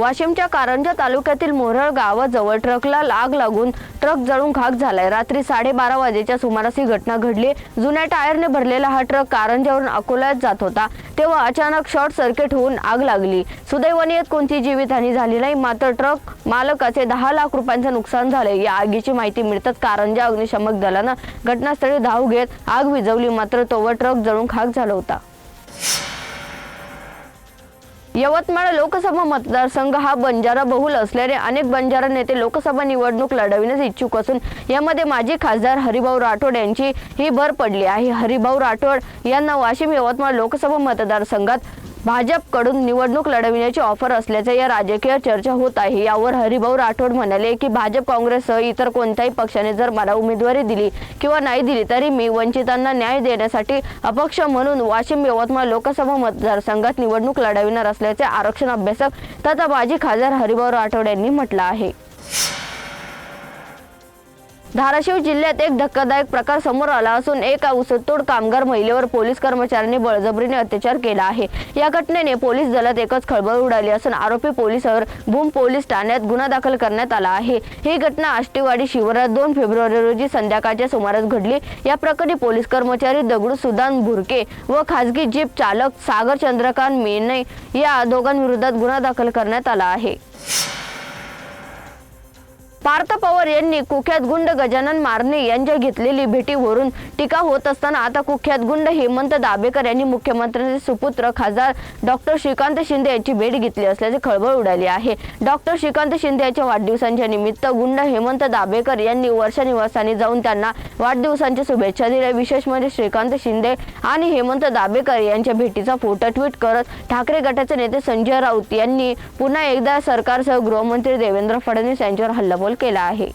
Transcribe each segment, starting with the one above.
वाशिमच्या कारंजा तालुक्यातील मोरळ गावाजवळ ट्रकला आग लागून ट्रक जळून खाक झालाय. रात्री साडेबारा वाजेच्या सुमारास ही घटना घडली. जुन्या टायरने भरलेला हा ट्रक कारंजावरून अकोल्यात जात होता. तेव्हा अचानक शॉर्ट सर्किट होऊन आग लागली. सुदैवाने यात कोणती जीवितहानी झाली नाही. मात्र ट्रक मालकाचे दहा लाख रुपयांचं नुकसान झाले या आगीची माहिती मिळताच कारंजा अग्निशमक दलानं घटनास्थळी धाव घेत आग विझवली. मात्र तोवर ट्रक जळून खाक झाला होता. यवतमाळ लोकसभा मतदारसंघ हा बंजारा बहुल असल्याने अनेक बंजारा नेते लोकसभा निवडणूक लढविण्यास इच्छुक असून यामध्ये माजी खासदार हरिभाऊ राठोड यांची ही भर पडली आहे. हरिभाऊ राठोड यांना वाशिम यवतमाळ लोकसभा मतदारसंघात भाजपकडून निवडणूक लढविण्याची ऑफर असल्याचे या राजकीय चर्चा होत आहे. यावर हरिभाऊ राठोड म्हणाले की भाजप काँग्रेससह इतर कोणत्याही पक्षाने जर मला उमेदवारी दिली किंवा नाही दिली तरी मी वंचितांना न्याय देण्यासाठी अपक्ष म्हणून वाशिम यवतमाळ लोकसभा मतदारसंघात निवडणूक लढविणार असल्याचे आरक्षण अभ्यासक तथा माजी खासदार हरिभाऊ राठोड यांनी म्हटलं आहे. धाराशिव जिल्ह्यात एक धक्कादायक प्रकार समोर आला असून एका ऊसतोड कामगार महिलेवर पोलीस कर्मचाऱ्यांनी बळजबरीने अत्याचार केला आहे. या घटनेने पोलीस दलात एकच खळबळ उडाली असून आरोपी पोलिसावर भूम पोलीस ठाण्यात गुन्हा दाखल करण्यात आला आहे. ही घटना आष्टीवाडी शिवारात दोन फेब्रुवारी रोजी संध्याकाळच्या सुमारास घडली. या प्रकरणी पोलीस कर्मचारी दगडू सुदान भुरके व खासगी जीप चालक सागर चंद्रकांत मेने या दोघांविरोधात गुन्हा दाखल करण्यात आला आहे. पार्थ पवार यांनी कुख्यात गुंड गजानन मारणे यांच्या घेतलेली भेटीवरून टीका होत असताना आता कुख्यात गुंड हेमंत दाभेकर यांनी मुख्यमंत्र्यांचे सुपुत्र खासदार डॉक्टर श्रीकांत शिंदे यांची भेट घेतली असल्याचे खळबळ उडाली आहे. डॉक्टर श्रीकांत शिंदे यांच्या वाढदिवसांच्या निमित्त गुंड हेमंत दाभेकर यांनी वर्षा निवासाने जाऊन त्यांना वाढदिवसांच्या शुभेच्छा दिल्या. विशेष म्हणजे श्रीकांत शिंदे आणि हेमंत दाभेकर यांच्या भेटीचा फोटो ट्विट करत ठाकरे गटाचे नेते संजय राऊत यांनी पुन्हा एकदा सरकारसह गृहमंत्री देवेंद्र फडणवीस यांच्यावर हल्ला केला आहे.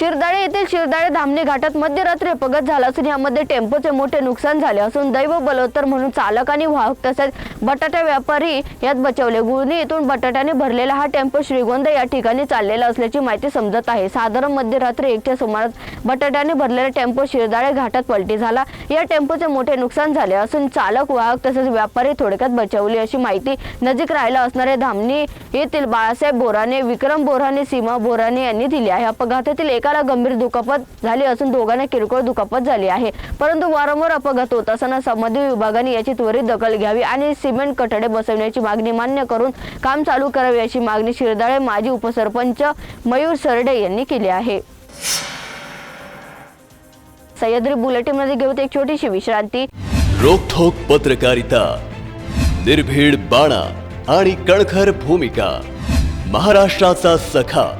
शिरदाळे येथील शिरदाळे धामणी घाटात मध्यरात्री अपघात झाला असून यामध्ये टेम्पोचे मोठे नुकसान झाले असून दैव बलोत्तर म्हणून चालक आणि वाहक तसेच बटाटा व्यापारी यात बचावले. गुळणी येथून बटाट्याने भरलेला हा टेम्पो श्रीगोंदा या ठिकाणी चाललेला असल्याची माहिती समजत आहे. साधारण मध्यरात्री एकच्या सुमारास बटाट्याने भरलेला टेम्पो शिरदाळे घाटात पलटी झाला. या टेम्पोचे मोठे नुकसान झाले असून चालक वाहक तसेच व्यापारी थोडक्यात बचावले अशी माहिती नजीक राहायला असणारे धामणी येथील बाळासाहेब बोराने विक्रम बोराने सीमा बोराने यांनी दिली आहे. अपघातातील एकाला गंभीर दुखापत झाली असून दोघांना किरकोळ दुखापत झाली आहे. परंतु वारंवार अपघात होत असताना संबंधित विभागाने याची त्वरित दखल घ्यावी आणि सिमेंट कठडे बसवण्याची मागणी मान्य करून काम चालू करावे अशी मागणी शिरदाळे माजी उपसरपंच मयूर सरडे यांनी केली आहे. सह्याद्री बुलेटिनमध्ये घेऊत एक छोटीशी विश्रांती. रोखोक पत्रकारिता निर्भीड बाणा आणि कणखर भूमिका महाराष्ट्राचा सखा.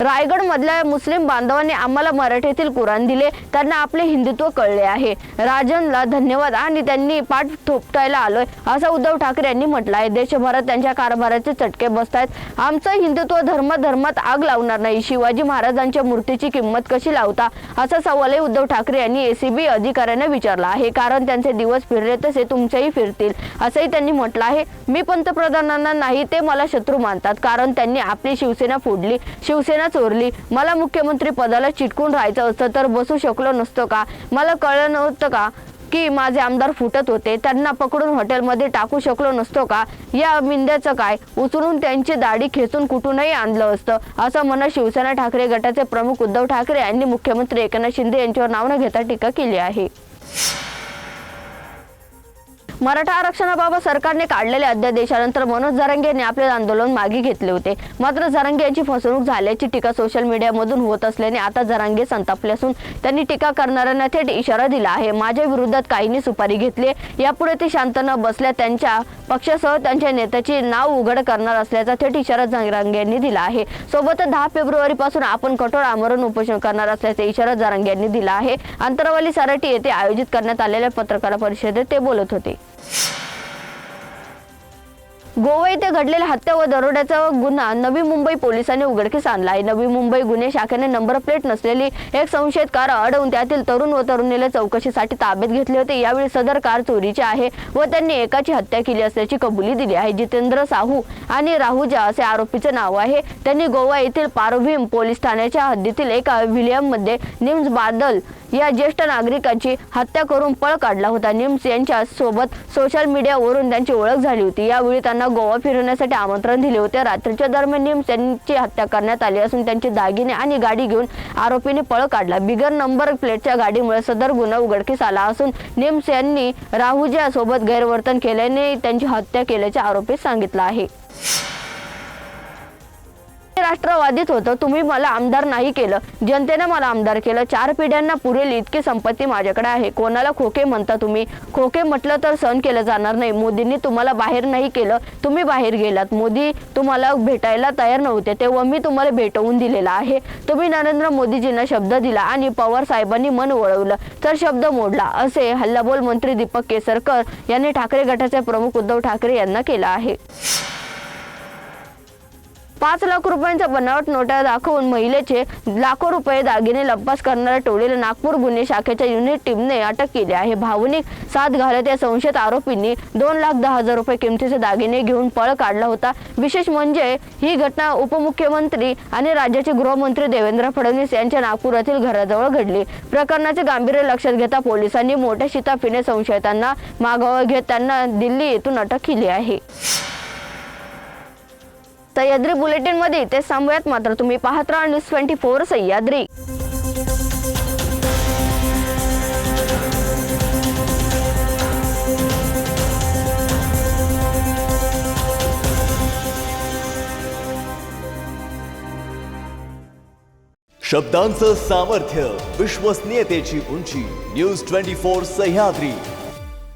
रायगड मधल्या मुस्लिम बांधवांनी आम्हाला मराठीतील कुराण दिले. त्यांना आपले हिंदुत्व कळले आहे. राजनला धन्यवाद आणि त्यांनी पाठ थोपटायला आलोय असं उद्धव ठाकरे यांनी म्हटलं आहे देशभरात त्यांच्या कारभाराचे चटके बसतायत. आमचं हिंदुत्व धर्म धर्मात आग लावणार नाही. शिवाजी महाराजांच्या मूर्तीची किंमत कशी लावता? असा सवालही उद्धव ठाकरे यांनी एसीबी अधिकाऱ्यांना विचारला आहे. कारण त्यांचे दिवस फिरले तसे तुमचेही फिरतील असंही त्यांनी म्हटलं आहे. मी पंतप्रधानांना नाही ते मला शत्रू मानतात. कारण त्यांनी आपली शिवसेना फोडली. शिवसेना चोरली मला मुख्यमंत्री पदाला चिटकून राहायचं असतं तर बसू शकलो नसतो का? मला कळलं नव्हतं का की माझे आमदार फुटत होते? त्यांना पकडून हॉटेलमध्ये टाकू शकलो नसतो का? या मिंद्याचं काय? उचलून त्यांची दाढी खेचून कुठूनही आणलं असतं. असं म्हणत शिवसेना ठाकरे गटाचे प्रमुख उद्धव ठाकरे यांनी मुख्यमंत्री एकनाथ शिंदे यांच्यावर नाव न घेता टीका केली आहे. मराठा आरक्षणाबाबत सरकारने काढलेल्या अध्यादेशानंतर मनोज जरांगे यांनी आपले आंदोलन मागे घेतले होते. मात्र जरांगे यांची फसवणूक झाल्याची टीका सोशल मीडियामधून होत असल्याने आता जरांगे संतापले असून त्यांनी टीका करणाऱ्यांना थेट इशारा दिला आहे. माझ्या विरोधात काहींनी सुपारी घेतली यापुढे ते शांत न बसल्या त्यांच्या पक्षासह त्यांच्या नेत्याची नाव उघड करणार असल्याचा थेट इशारा जरांगे यांनी दिला आहे. सोबतच दहा फेब्रुवारी पासून आपण कठोर आमरण उपोषण करणार असल्याचा इशारा जरांगे यांनी दिला आहे. अंतरवाली सराठी येथे आयोजित करण्यात आलेल्या पत्रकार परिषदेत ते बोलत होते. गोवा येथे घडलेल्या हत्या व दरोड्याचा गुन्हा नवी मुंबई पोलिसांनी उघडकीस आणला आहे. नवी मुंबई गुन्हे शाखेने नंबर प्लेट नसलेली एक संशयित कार अडवून त्यातील तरुण व तरुणीला चौकशीसाठी ताब्यात घेतले होते. यावेळी सदर कार चोरीची आहे व त्यांनी एकाची हत्या केली असल्याची कबुली दिली आहे. जितेंद्र साहू आणि राहुजा असे आरोपीचे नाव आहे. त्यांनी गोवा येथील पारभीम पोलीस ठाण्याच्या हद्दीतील एका विलियममध्ये निम्स बादल या ज्येष्ठ नागरिकाची हत्या करून पळ काढला होता. निम्स यांच्या सोबत सोशल मीडियावरून त्यांची ओळख झाली होती. यावेळी त्यांना गोवा फिरवण्यासाठी आमंत्रण दिले होते. रात्रीच्या दरम्यान निम्स यांची हत्या करण्यात आली असून त्यांचे दागिने आणि गाडी घेऊन आरोपीने पळ काढला. बिगर नंबर प्लेटच्या गाडीमुळे सदर गुन्हा उघडकीस आला असून निम्स यांनी राहुजा सोबत गैरवर्तन केल्याने त्यांची हत्या केल्याचे आरोपी सांगितलं आहे. राष्ट्रवादीत होतं. तुम्ही मला आमदार नाही केलं. जनतेनं मला आमदार केलं. चार पिढ्यांना पुरेल इतकी संपत्ती माझ्याकडे आहे. कोणाला खोके म्हणता तुम्ही? खोके म्हटलं तर सहन केलं जाणार नाही. मोदींनी तुम्हाला बाहेर नाही केलं. तुम्ही बाहेर गेलात. मोदी तुम्हाला भेटायला तयार नव्हते. तेव्हा मी तुम्हाला भेटवून दिलेला आहे. तुम्ही नरेंद्र मोदीजींना शब्द दिला आणि पवार साहेबांनी मन वळवलं तर शब्द मोडला. असे हल्लाबोल मंत्री दीपक केसरकर यांनी ठाकरे गटाचे प्रमुख उद्धव ठाकरे यांना केलं आहे. पाच लाख रुपयांच्या बनावट नोटा दाखवून महिलेचे लाखो रुपये दागिने लंपास करणाऱ्या टोळीला नागपूर गुन्हे शाखेच्या युनिट टीमने अटक केली आहे. भावनिक साथ घालत या संशयित आरोपींनी दोन लाख दहा हजार रुपये किमतीचे दागिने घेऊन पळ काढला होता. विशेष म्हणजे ही घटना उपमुख्यमंत्री आणि राज्याचे गृहमंत्री देवेंद्र फडणवीस यांच्या नागपुरातील घराजवळ घडली. प्रकरणाचे गांभीर्य लक्षात घेता पोलिसांनी मोठ्या शिताफीने संशयितांना मागोवा घेत त्यांना दिल्ली येथून अटक केली आहे. सह्याद्री बुलेटिनमध्ये ते सांगूयात मात्र तुम्ही पाहत राहा न्यूज ट्वेंटी फोर सह्याद्री. शब्दांचं सामर्थ्य विश्वसनीयतेची उंची न्यूज ट्वेंटी फोर सह्याद्री.